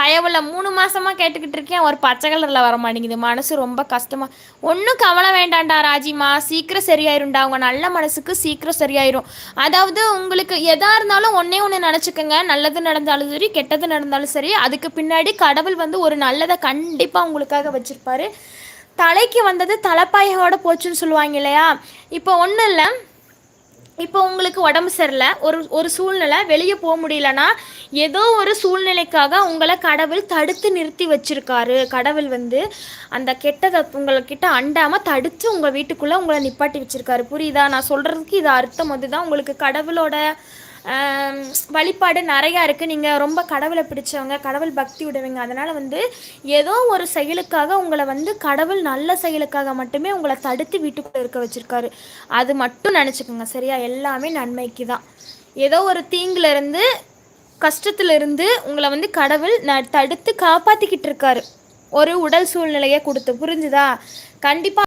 பயவுல மூணு மாசமாக கேட்டுக்கிட்டு இருக்கேன். ஒரு பச்சை கலரில் வர மாட்டேங்குது. மனசு ரொம்ப கஷ்டமாக ஒன்றும் கவலை வேண்டாம்டா ராஜிமா. சீக்கிரம் சரியாயிரும்டா. உங்க நல்ல மனசுக்கு சீக்கிரம் சரியாயிரும். அதாவது உங்களுக்கு எதா இருந்தாலும் ஒன்றே ஒன்று நினச்சிக்கோங்க. நல்லது நடந்தாலும் சரி கெட்டது நடந்தாலும் சரி அதுக்கு பின்னாடி கடவுள் வந்து ஒரு நல்லதை கண்டிப்பாக உங்களுக்காக வச்சுருப்பாரு. தலைக்கு வந்தது தலைப்பாயோட போச்சுன்னு சொல்லுவாங்க இல்லையா? இப்போ ஒன்றும் இல்லை. இப்போ உங்களுக்கு உடம்பு சரியில்லை ஒரு ஒரு சூழ்நிலை வெளியே போக முடியலன்னா ஏதோ ஒரு சூழ்நிலைக்காக உங்களை கடவுள் தடுத்து நிறுத்தி வச்சிருக்காரு. கடவுள் வந்து அந்த கெட்டதை உங்கள்கிட்ட அண்டாமல் தடுத்து உங்கள் வீட்டுக்குள்ளே உங்களை நிப்பாட்டி வச்சிருக்காரு. புரியுதா? நான் சொல்கிறதுக்கு இது அர்த்தம். அதுதான் உங்களுக்கு கடவுளோட வழிபாடு நிறையா இருக்குது நீங்கள் ரொம்ப கடவுளை பிடிச்சவங்க கடவுள் பக்தி விடுவீங்க அதனால் வந்து ஏதோ ஒரு செயலுக்காக உங்களை வந்து கடவுள் நல்ல செயலுக்காக மட்டுமே உங்களை தடுத்து வீட்டுக்குள்ளே இருக்க வச்சுருக்காரு. அது மட்டும் நினச்சிக்கோங்க சரியா? எல்லாமே நன்மைக்கு தான். ஏதோ ஒரு தீங்குல இருந்து உங்களை வந்து கடவுள் ந தடுத்து காப்பாற்றிக்கிட்டு இருக்காரு. ஒரு உடல் சூழ்நிலையை கொடுத்து. புரிஞ்சுதா? கண்டிப்பாக